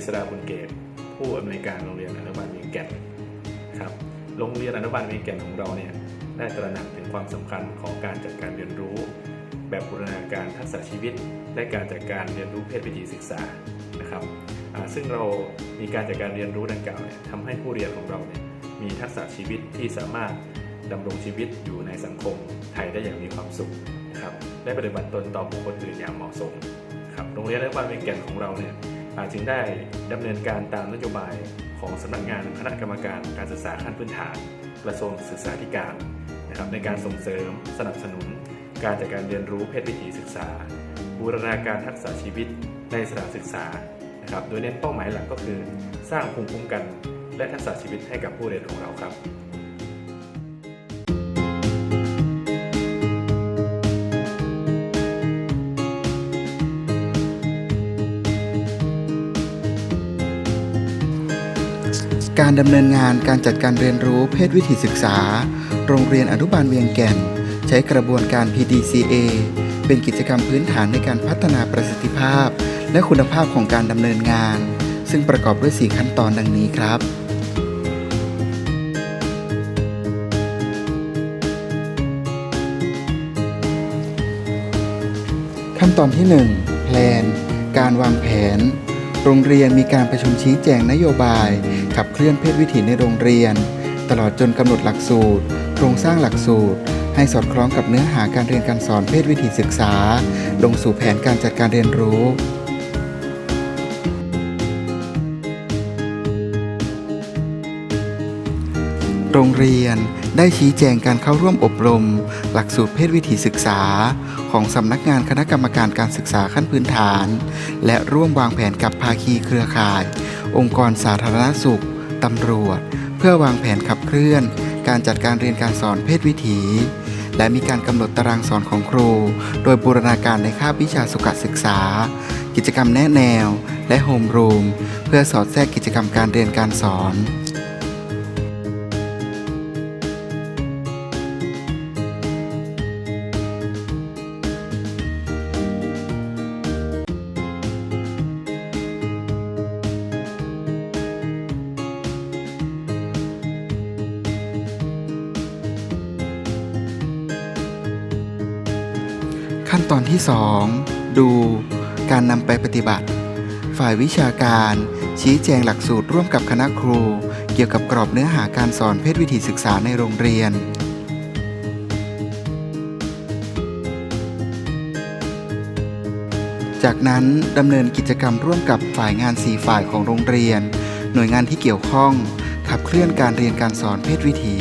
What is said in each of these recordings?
ฤษฎาบุญเกตผู้อำนวยการโรงเรียนอนุบาลเวียงแก่นครับโรงเรียนอนุบาลเวียงแก่นของเราเนี่ยได้ตระหนักถึงความสำคัญของการจัดการเรียนรู้ แบบบูรณาการทักษะชีวิต และการจัดการเรียนรู้เพศวิถีศึกษานะครับซึ่งเรามีการจัดการเรียนรู้ดังกล่าวเนี่ยทำให้ผู้เรียนของเราเนี่ยมีทักษะชีวิตที่สามารถดำรงชีวิตอยู่ในสังคมไทยได้อย่างมีความสุขนะครับและปฏิบัติตนต่อบุคคลอื่นอย่างเหมาะสมครับโรงเรียนอนุบาลเวียงแก่นของเราเนี่ย จึงได้ดำเนินการตามนโยบายของสำนักงานคณะกรรมการการศึกษาขั้นพื้นฐานกระทรวงศึกษาธิการนะครับในการส่งเสริมสนับสนุน การจัดการเรียนรู้เพศวิถีศึกษา บูรณาการทักษะชีวิตในสถานศึกษานะครับโดยเน้นเป้าหมายหลักก็คือ สร้างภูมิคุ้มกัน และทักษะชีวิตให้กับผู้เรียนของเราครับ การดำเนินงานการจัดการเรียนรู้เพศวิถีศึกษา โรงเรียนอนุบาลเวียงแก่น ใช้กระบวนการ PDCA เป็นกิจกรรมพื้นฐานในการพัฒนาประสิทธิภาพ และคุณภาพของการดำเนินงาน ซึ่งประกอบด้วย 4 ขั้นตอนดังนี้ครับ ขั้นตอนที่1แพลนการวางแผน โรงเรียนมีการประชุมชี้แจงนโยบาย ขับเคลื่อนเพศวิถีในโรงเรียน ตลอดจนกำหนดหลักสูตร โครงสร้างหลักสูตร ให้สอดคล้องกับเนื้อหาการเรียนการสอนเพศวิถีศึกษา ลงสู่แผนการจัดการเรียนรู้โรงเรียนได้ชี้แจงการเข้าร่วมอบรม หลักสูตรเพศวิถีศึกษา ของสำนักงานคณะกรรมการการศึกษาขั้นพื้นฐาน และร่วมวางแผนกับภาคีเครือข่าย องค์กรสาธารณสุข ตำรวจ เพื่อวางแผนขับเคลื่อน การจัดการเรียนการสอนเพศวิถี และมีการกำหนดตารางสอนของครู โดยบูรณาการในคาบวิชาสุขศึกษา กิจกรรมแนะแนว และโฮมรูม เพื่อสอดแทรกกิจกรรมการเรียนการสอน ที่ 2 ดู การนำไปปฏิบัติ ฝ่ายวิชาการ ชี้แจงหลักสูตรร่วมกับคณะครู เกี่ยวกับกรอบเนื้อหาการสอนเพศวิถีศึกษาในโรงเรียนจากนั้นดำเนินกิจกรรมร่วมกับฝ่ายงาน4ฝ่ายของโรงเรียน หน่วยงานที่เกี่ยวข้อง ขับเคลื่อนการเรียนการสอนเพศวิถี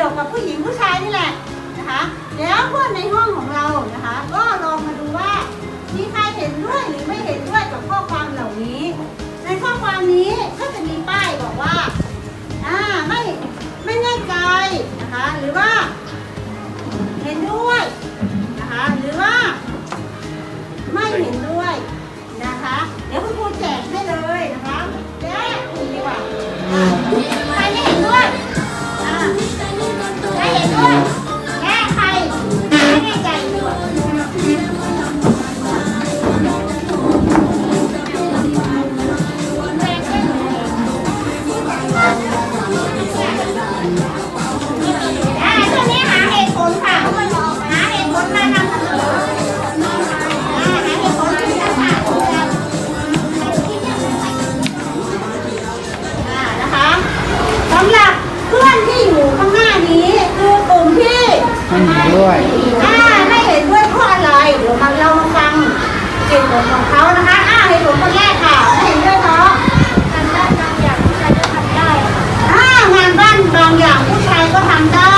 กี่ยวกับผู้หญิงผู้ชายนี่แหละนะคะ แล้วเพื่อนในห้องของเรานะคะ ก็ลองมาดูว่ามีใครเห็นด้วยหรือไม่เห็นด้วยกับข้อความเหล่านี้ ในข้อความนี้ก็จะมีป้ายบอกว่าอ่าไม่ไม่แน่ใจนะคะ หรือว่า เห็นด้วย 감사합니다.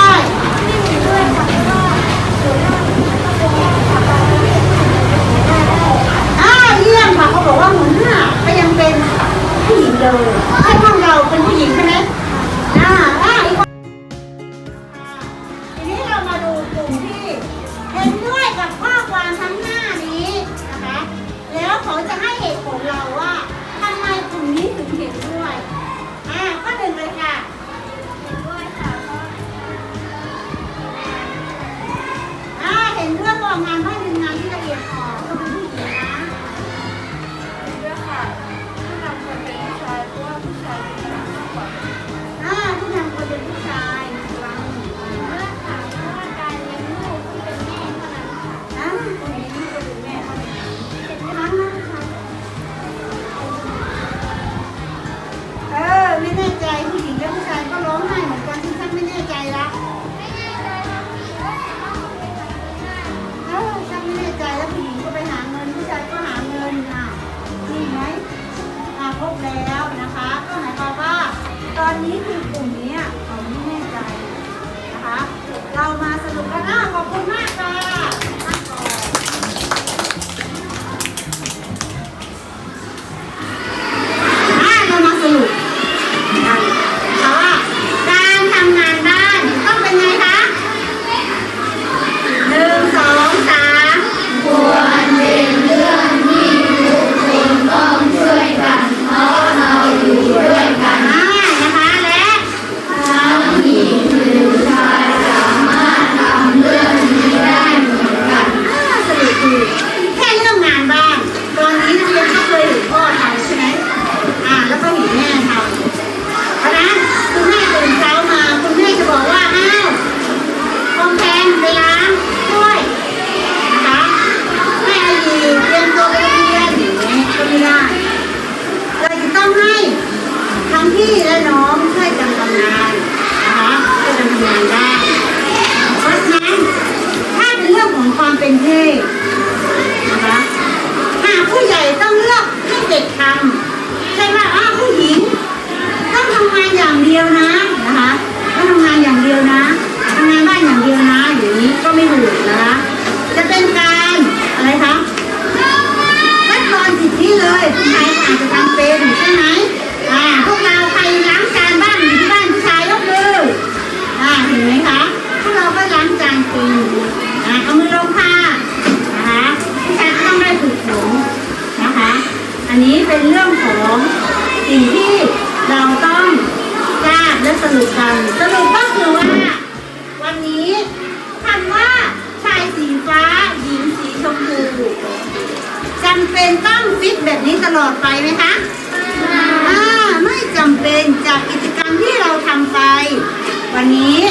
วันนี้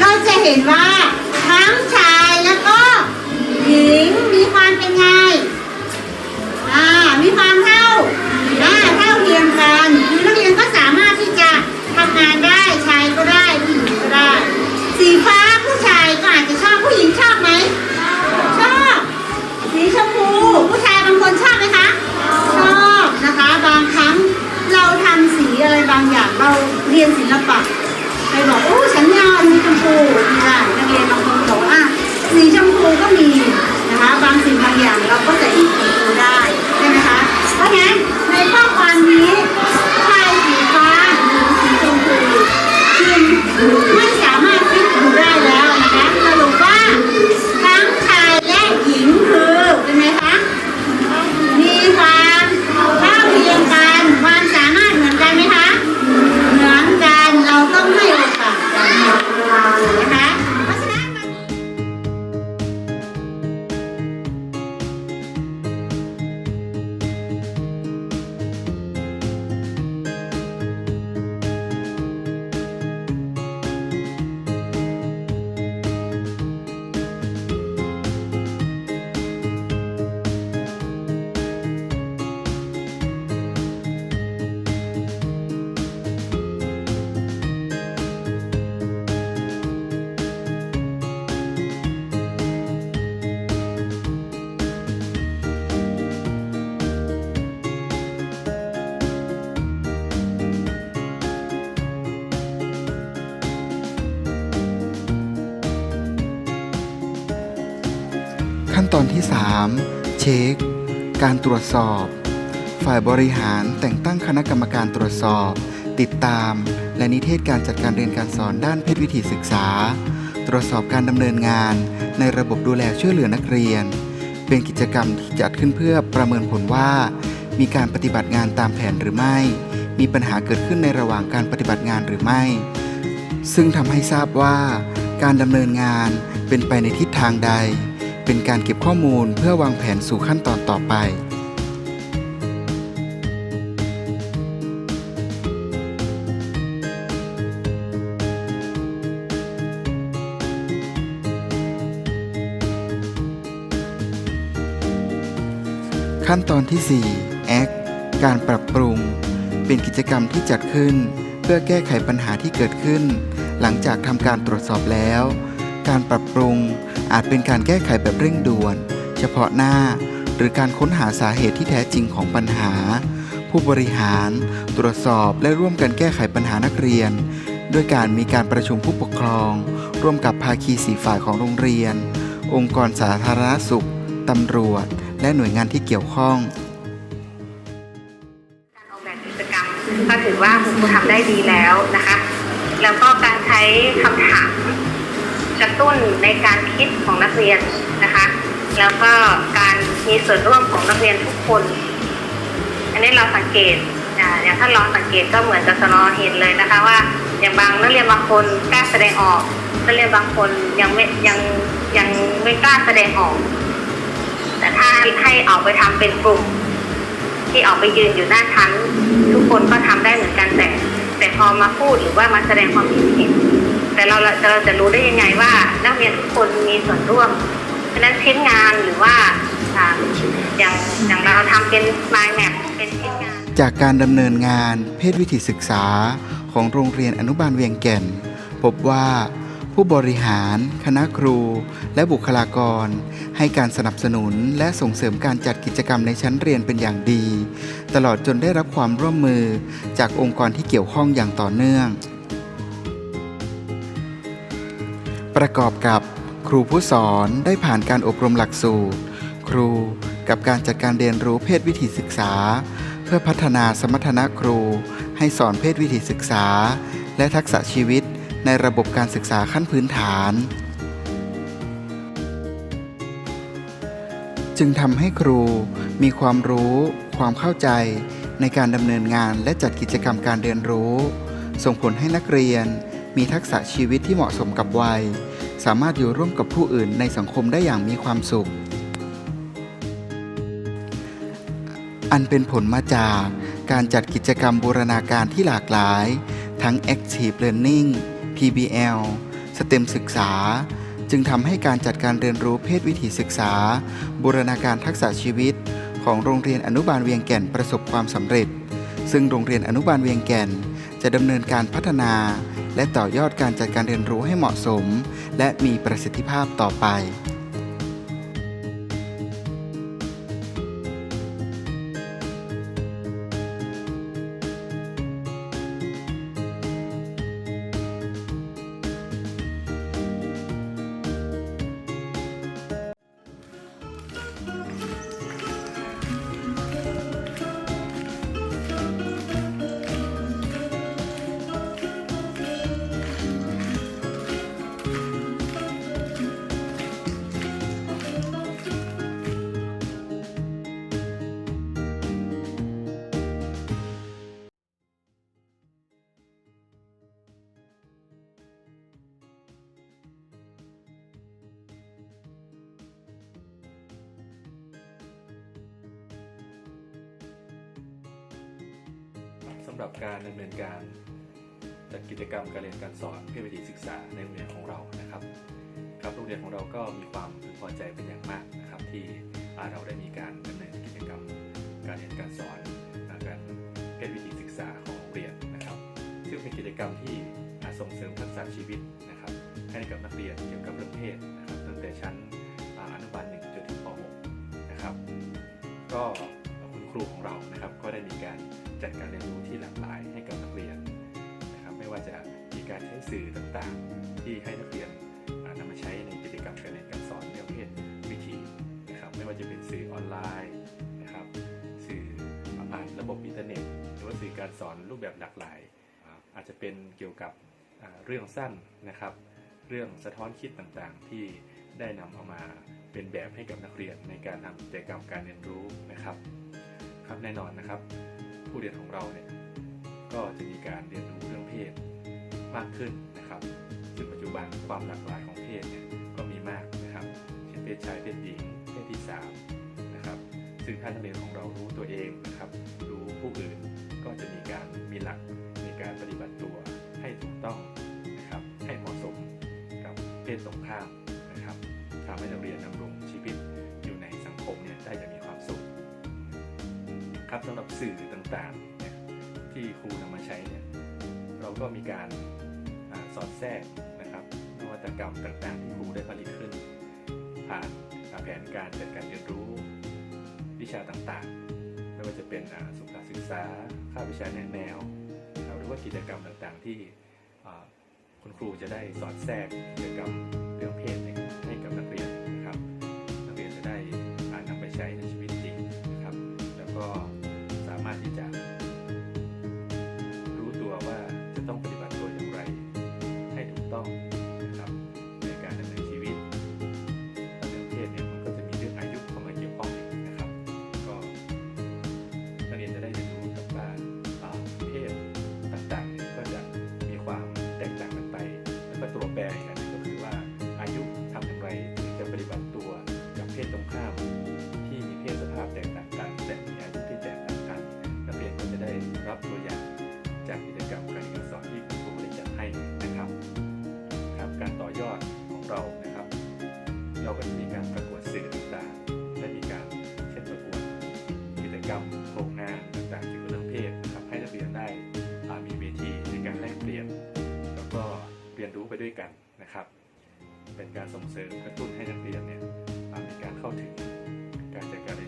เราจะเห็นว่าทั้งชายแล้วก็หญิงมีความเป็นไงอ่ามีความเท่าอ่าเท่าเทียมกันคือนักเรียนก็สามารถที่จะทำงานได้ชายก็ได้ผู้หญิงก็ได้ สีฟ้าผู้ชายก็อาจจะชอบผู้หญิงชอบไหมชอบสีชมพูผู้ชายบางคนชอบไหมคะชอบนะคะบางครั้งเราทำสีอะไรบางอย่างเราเรียนศิลปะไปบอกโอ้ สีชมพูไม่ได้นักเรียนบางคนบอกว่าสีชมพูก็มีนะคะบางสิ่งบางอย่างเราก็จะอีกสีชมพูได้ใช่ไหมคะเพราะงั้นในข้อความนี้ใครสีฟ้าหรือสีชมพูคือ ตอนที่ 3 เช็ค การตรวจสอบ ฝ่ายบริหารแต่งตั้งคณะกรรมการตรวจสอบ ติดตาม และนิเทศการจัดการเรียนการสอนด้านเพศวิถีศึกษา ตรวจสอบการดำเนินงาน ในระบบดูแลช่วยเหลือนักเรียน เป็นกิจกรรมที่จัดขึ้นเพื่อประเมินผลว่า มีการปฏิบัติงานตามแผนหรือไม่ มีปัญหาเกิดขึ้นในระหว่างการปฏิบัติงานหรือไม่ ซึ่งทำให้ทราบว่า การดำเนินงานเป็นไปในทิศทางใด เป็นการเก็บข้อมูลเพื่อวางแผนสู่ขั้นตอนต่อไป ขั้นตอนที่ 4 Act การปรับปรุง เป็นกิจกรรมที่จัดขึ้น เพื่อแก้ไขปัญหาที่เกิดขึ้น หลังจากทำการตรวจสอบแล้ว การปรับปรุง อาจเป็นการแก้ไขแบบเร่งด่วน เฉพาะหน้า หรือการค้นหาสาเหตุที่แท้จริงของปัญหา ผู้บริหาร ตรวจสอบและร่วมกันแก้ไขปัญหานักเรียน ด้วยการมีการประชุมผู้ปกครอง ร่วมกับภาคีสีฝ่ายของโรงเรียน องค์กรสาธารณสุขตำรวจ และหน่วยงานที่เกี่ยวข้องการออกแบบกิจกรรมก็ถือว่าคุณครูทำได้ดีแล้วนะคะ แล้วก็การใช้ค ในการคิดของนักเรียนนะคะ แล้วก็การมีส่วนร่วมของนักเรียนทุกคน อันนี้เราสังเกตอย่างถ้านลองสังเกตก็เหมือนกับสนอเห็นเลยนะคะว่าอย่างบางนักเรียนบางคนกล้าแสดงออกนักเรียนบางคนยังไม่ยังยังไม่กล้าแสดงออก แต่ถ้าให้ออกไปทำเป็นกลุ่ม ที่ออกไปยืนอยู่หน้าชั้น ทุกคนก็ทำได้เหมือนกันแต่ แต่พอมาพูดหรือว่ามาแสดงความคิดเห็น แต่เราเราจะรู้ได้ยังไงว่า นักเรียนทุกคนมีส่วนร่วมฉะนั้นชิ้นงานหรือว่าอย่างอย่างเราทำเป็น mind map เป็นชิ้นงาน จากการดำเนินงานเพศวิถีศึกษาของโรงเรียนอนุบาลเวียงแก่น พบว่าผู้บริหาร คณะครู และบุคลากร ให้การสนับสนุนและส่งเสริมการจัดกิจกรรมในชั้นเรียนเป็นอย่างดี ตลอดจนได้รับความร่วมมือจากองค์กรที่เกี่ยวข้องอย่างต่อเนื่อง ประกอบกับครูผู้สอนได้ผ่านการอบรมหลักสูตร ครูกับการจัดการเรียนรู้เพศวิถีศึกษา เพื่อพัฒนาสมรรถนะครู ให้สอนเพศวิถีศึกษา และทักษะชีวิตในระบบการศึกษาขั้นพื้นฐาน จึงทำให้ครูมีความรู้ ความเข้าใจในการดำเนินงานและจัดกิจกรรมการเรียนรู้ ส่งผลให้นักเรียนมีทักษะชีวิตที่เหมาะสมกับวัย สามารถอยู่ร่วมกับผู้อื่นในสังคมได้อย่างมีความสุข อันเป็นผลมาจากการจัดกิจกรรมบูรณาการที่หลากหลาย ทั้ง Active Learning PBL STEM ศึกษา จึงทำให้การจัดการเรียนรู้เพศวิถีศึกษา บูรณาการทักษะชีวิต ของโรงเรียนอนุบาลเวียงแก่นประสบความสำเร็จ ซึ่งโรงเรียนอนุบาลเวียงแก่น จะดำเนินการพัฒนา และต่อยอดการจัดการเรียนรู้ให้เหมาะสม และมีประสิทธิภาพต่อไปับการดำเนินการจัดกิจกรรมการเรียนการสอนเพศวิถีศึกษาในโรงเรียนของเรานะครับ ครับโรงเรียนของเราก็มีความพึงพอใจเป็นอย่างมากนะครับ ที่เราได้มีการดำเนินกิจกรรมการเรียนการสอนการเพศวิถีศึกษาของโรงเรียนนะครับ ซึ่งเป็นกิจกรรมที่ส่งเสริมทักษะชีวิตนะครับ ให้กับนักเรียนเกี่ยวกับเรื่องเพศนะครับตั้งแต่ชั้นอนุบาลหนึ่งจนถึงป .6 นะครับ ก็คุณครูของเรานะครับก็ได้มีการจัดการเรียนรู้ ต่างๆ ที่ให้นักเรียนนำมาใช้ในกิจกรรมการเรียนการสอนเรื่องเพศวิธีนะครับไม่ว่าจะเป็นสื่อออนไลน์นะครับสื่อผ่านระบบอินเทอร์เน็ต หรือว่าสื่อการสอนรูปแบบหลากหลาย อาจจะเป็นเกี่ยวกับเรื่องสั้นนะครับ เรื่องสะท้อนคิดต่างๆ ที่ได้นำเอามาเป็นแบบให้กับนักเรียนในการทำกิจกรรมการเรียนรู้นะครับครับแน่นอนนะครับ ผู้เรียนของเราเนี่ยก็จะมีการเรียนรู้เรื่องเพศมากขึ้น นปัจจุบันความหลากหลายของเพศเนี่ยก็มีมากนะครับเช่นเพศชายเพศหญิงเพศที่สามนะครับซึ่งถ้านักเรียนของเรารู้ตัวเองนะครับรู้ผู้อื่นก็จะมีการมีหลักในการปฏิบัติตัวให้ถูกต้องนะครับให้เหมาะสมกับเพศตรงข้ามนะครับทำให้นักเรียนดำรงชีวิตอยู่ในสังคมเนี่ยได้อย่างมีความสุขครับสำหรับสื่อต่างๆเนี่ยที่ครูนำมาใช้เนี่ยเราก็มีการอสอดแทรก ตกรรมต่างๆ ที่ครูได้ผลิตขึ้น ผ่านแผนการจัดการเรียนรู้ วิชาต่างๆ ไม่ว่าจะเป็นสุขศึกษาค่าวิชาแนแนว หรือว่ากิจกรรมต่างๆ ที่คุณครูจะได้สอดแทรกกิจกรรม ยนรู้ไปด้วยกันนะครับ เป็นการส่งเสริมกระตุ้นให้นักเรียนเนี่ยมีการเข้าถึงการจัดการเรียน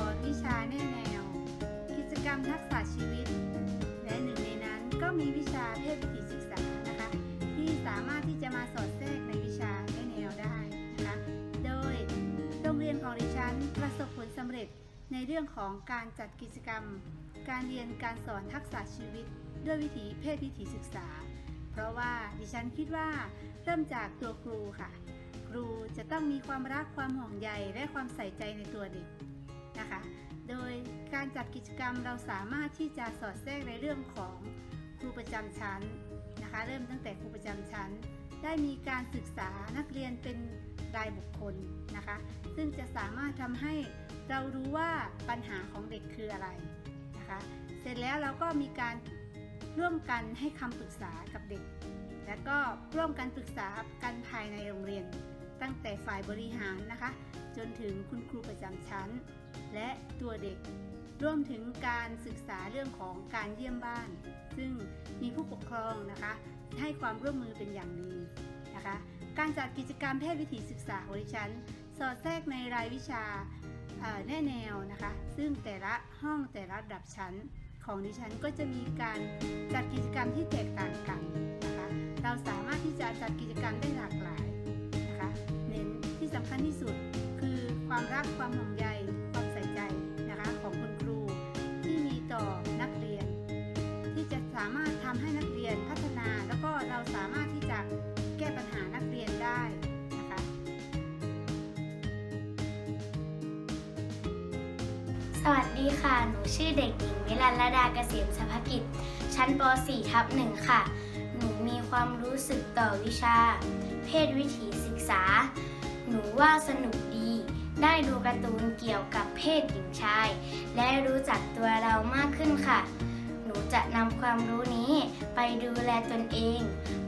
อนวิชาแน่แนว กิจกรรมทักษะชีวิต และหนึ่งในนั้นก็มีวิชาเพศวิถีศึกษานะคะ ที่สามารถที่จะมาสอดแทรกในวิชาแน่แนวได้นะคะ โดยโรงเรียนของดิฉันประสบผลสำเร็จในเรื่องของการจัดกิจกรรม การเรียนการสอนทักษะชีวิต ด้วยวิถีเพศวิถีศึกษา เพราะว่าดิฉันคิดว่าเริ่มจากตัวครูค่ะ ครูจะต้องมีความรักความห่วงใยและความใส่ใจในตัวเด็ก นะคะ โดยการจัดกิจกรรมเราสามารถที่จะสอดแทรกในเรื่องของครูประจำชั้นนะคะ เริ่มตั้งแต่ครูประจำชั้น ได้มีการศึกษานักเรียนเป็นรายบุคคลนะคะ ซึ่งจะสามารถทำให้เรารู้ว่าปัญหาของเด็กคืออะไรนะคะ เสร็จแล้วเราก็มีการร่วมกันให้คำปรึกษากับเด็ก และก็ร่วมกันปรึกษากันภายในโรงเรียน ตั้งแต่ฝ่ายบริหารนะคะ จนถึงคุณครูประจำชั้น และตัวเด็ก รวมถึงการศึกษาเรื่องของการเยี่ยมบ้าน ซึ่งมีผู้ปกครองนะคะให้ความร่วมมือเป็นอย่างดีนะคะ การจัดกิจกรรมเพศวิถีศึกษาของดิฉัน สอดแทรกในรายวิชาแน่แนวนะคะ ซึ่งแต่ละห้องแต่ละระดับชั้นของดิฉันก็จะมีการจัดกิจกรรมที่แตกต่างกันนะคะ เราสามารถที่จะจัดกิจกรรมได้หลากหลายนะคะ เน้นที่สำคัญที่สุดคือความรักความห่วงใย สวัสดีค่ะ หนูชื่อเด็กหญิงวิรันลดาเกษมสภกิจ ชั้นป .4 ทับหนึ่งค่ะ หนูมีความรู้สึกต่อวิชา เพศวิถีศึกษา หนูว่าสนุกดี ได้ดูการ์ตูนเกี่ยวกับเพศหญิงชาย และรู้จักตัวเรามากขึ้นค่ะ หนูจะนำความรู้นี้ไปดูแลตนเอง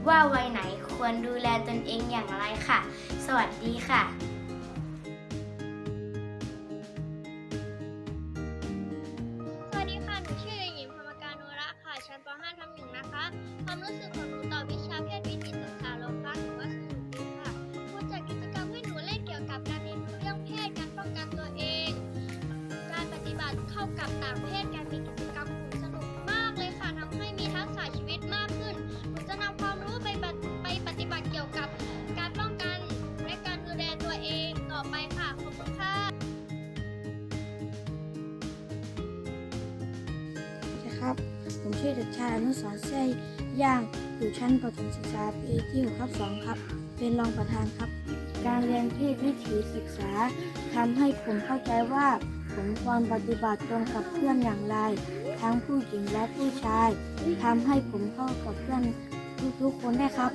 ว่าวัยไหนควรดูแลตนเองอย่างไรค่ะ สวัสดีค่ะ กับต่างเพศการมีกิจกรรมสนุกมากเลยค่ะทำให้มีทักษะชีวิตมากขึ้นหนูจะนำความรู้ไปปฏิไปปฏิบัติเกี่ยวกับการป้องกันและการดูแลตัวเองต่อไปค่ะขอบคุณค่ะนะครับ ผมชื่อเด็กชายอนุสรณ์แซ่ย่าง อยู่ชั้นประถมศึกษาปีที่6ทับ2ครับ เป็นรองประธานครับ การเรียนเพศวิถีศึกษาทำให้ผมเข้าใจว่า ผมควรปฏิบัติตรงกับเพื่อนอย่างไร ทั้งผู้หญิงและผู้ชายทำให้ผมเข้ากับเพื่อนทุกๆคนได้ครับ